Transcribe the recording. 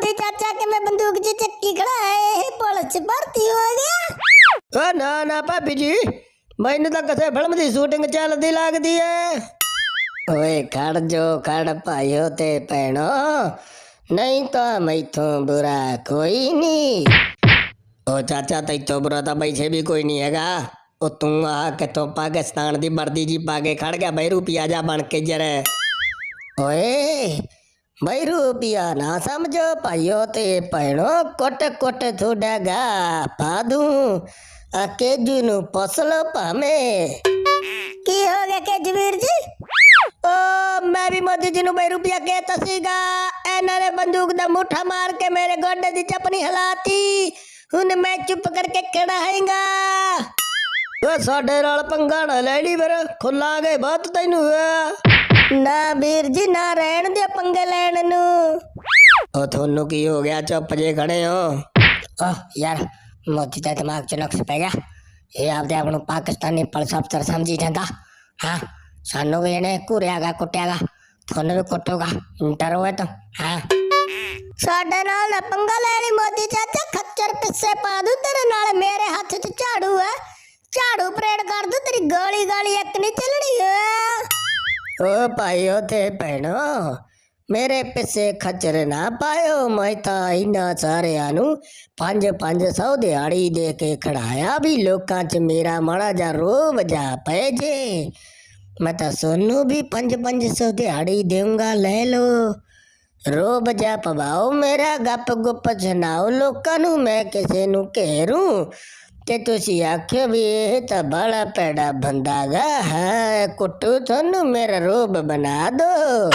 ਮੋਦੀ ਚਾਚਾ ਕਿ ਬੰਦੂਕ ਜੀ ਚੱਕੀ ਖੜਾ ਹੈ, ਇਹ ਪੁਲਿਸ 'ਚ ਭਰਤੀ ਹੋ ਗਿਆ। ਓ ਨਾ ਨਾ ਭਾਬੀ ਜੀ, ਮੈਨੂੰ ਤਾਂ ਕਿਸੇ ਫਿਲਮ ਦੀ ਸ਼ੂਟਿੰਗ ਚੱਲਦੀ ਲੱਗਦੀ ਐ। ਓਏ ਖੜ ਜੋ, ਖੜ ਭਾਈਓ ਤੇ ਭੈਣੋ, ਨਹੀਂ ਤਾਂ ਮੈਥੋਂ ਬੁਰਾ ਕੋਈ ਨਹੀਂ। ਓ ਚਾਚਾ, ਤੈਥੋਂ ਬੁਰਾ ਤਾਂ ਬੈਠੇ ਵੀ ਕੋਈ ਨਹੀਂ ਹੈਗਾ। ਉਹ ਤੂੰ ਆ ਕਿਤੋਂ ਪਾਕਿਸਤਾਨ ਦੀ ਵਰਦੀ ਜੀ ਪਾ ਕੇ ਖੜ ਗਿਆ, ਬਈ ਰੁਪਿਆ ਜਾ ਬਣ ਕੇ ਜਰੇ। ਓਏ ਬਈ ਰੁਪਿਆ ਨਾ ਸਮਝੋ ਭਾਈਓ ਤੇ ਭੈਣੋ ਕੁੱਟ ਕੁੱਟ ਤੁਹਾਡਾ ਪਾ ਦੂੰ। ਆ ਕੇਜੂ ਨੂੰ ਪਸਲ ਭਾਵੇਂ। ਕੀ ਹੋ ਗਿਆ ਕਿ ਜਵੀਰ ਜੀ? ਓ ਮੈਂ ਵੀ ਮੋਦੀ ਜੀ ਨੂੰ ਬਈ ਰੁਪਿਆ ਕਹਿਤਾ ਸੀਗਾ। ਇਹਨਾਂ ਨੇ ਬੰਦੂਕ ਦਾ ਮੁੱਠਾ ਮਾਰ ਕੇ ਮੇਰੇ ਗੋਡੇ ਦੀ ਚੱਪਣੀ ਹਲਾਤੀ। ਹੁਣ ਮੈਂ ਚੁੱਪ ਕਰਕੇ ਕਿਹੜਾ ਹੈਗਾ। ਓ ਸਾਡੇ ਨਾਲ ਪੰਗਾ ਨਾ ਲੈ ਲਈ ਫਿਰ। ਖੁੱਲਾ ਗਏ ਬਹੁਤ ਤੈਨੂੰ ਆ ਨਾ ਵੀਰ ਜੀ ਨਾ ਰਹਿਣ ਦੇ ਪੰਗੇ ਲੈਣ ਨੂੰ। ਉਹ ਤੁਹਾਨੂੰ ਕੀ ਹੋ ਗਿਆ? ਚੁੱਪ ਜੇ ਖੜੇ ਹੋ। ਓਹ ਯਾਰ ਮੋਦੀ ਦਾ ਦਿਮਾਗ 'ਚ ਨੁਕਸ ਪੈ ਗਿਆ। ਇਹ ਆਪਦੇ ਆਪ ਨੂੰ ਪਾਕਿਸਤਾਨੀ ਪੁਲਿਸ ਅਫਸਰ ਸਮਝੀ ਜਾਂਦਾ। ਹਾਂ ਸਾਨੂੰ ਵੀ ਇਹਨੇ ਘੁਰਿਆਗਾ ਕੁੱਟਿਆਗਾ। ਤੁਹਾਨੂੰ ਵੀ ਕੁੱਟੂਗਾ। ਡਰੋ ਹੈ ਤਾਂ ਹਾਂ। ਸਾਡੇ ਨਾਲ ਨਾ ਪੰਗਾ ਲੈਣੀ ਮੋਦੀ ਚਾਚਾ। ਖੱਚਰ ਪਿੱਛੇ ਪਾ ਦੂੰ ਤੇਰੇ ਨਾਲ ਮੇਰੇ ਹੱਥ 'ਚ ਝਾੜੂ ਹੈ। ਝਾੜੂ ਪਰੇਡ ਕਰ ਦੂੰ ਤੇਰੀ ਗੋਲੀ ਗਾਲੀ ਇੱਕ ਨਹੀਂ ਚੱਲਣੀ ਹੈ ਓ ਭਾਈਓ ਤੇ ਭੈਣੋ, ਮੇਰੇ ਪਿੱਛੇ ਖੱਚਰ ਨਾ ਪਾਇਓ। ਮੈਂ ਤਾਂ ਇਹਨਾਂ ਸਾਰਿਆਂ ਨੂੰ 5-500 ਦਿਹਾੜੀ ਦੇ ਕੇ ਖੜਾਇਆ ਵੀ ਲੋਕਾਂ 'ਚ ਮੇਰਾ ਮਾੜਾ ਜਾ ਰੋਬ ਜਾ ਪੈ ਜੇ। ਮੈਂ ਤਾਂ ਸੋਨੂੰ ਵੀ 5-500 ਦਿਹਾੜੀ ਦੇਵਾਂਗਾ ਲੈ ਲੋ ਰੋਬ ਜਾ ਪਵਾਓ, ਮੇਰਾ ਗੱਪ ਗੁੱਪ ਸੁਣਾਓ। ਲੋਕਾਂ ਨੂੰ ਮੈਂ ਕਿਸੇ ਨੂੰ ਘੇਰੂ। ਤੇ ਤੁਸੀਂ ਆਖਿਓ ਵੀ ਇਹ ਤਾਂ ਬੜਾ ਪੈੜਾ ਬੰਦਾ ਗਾ। ਹੈ, ਕੁੱਟੂ ਤੁਹਾਨੂੰ, ਮੇਰਾ ਰੂਪ ਬਣਾ ਦੋ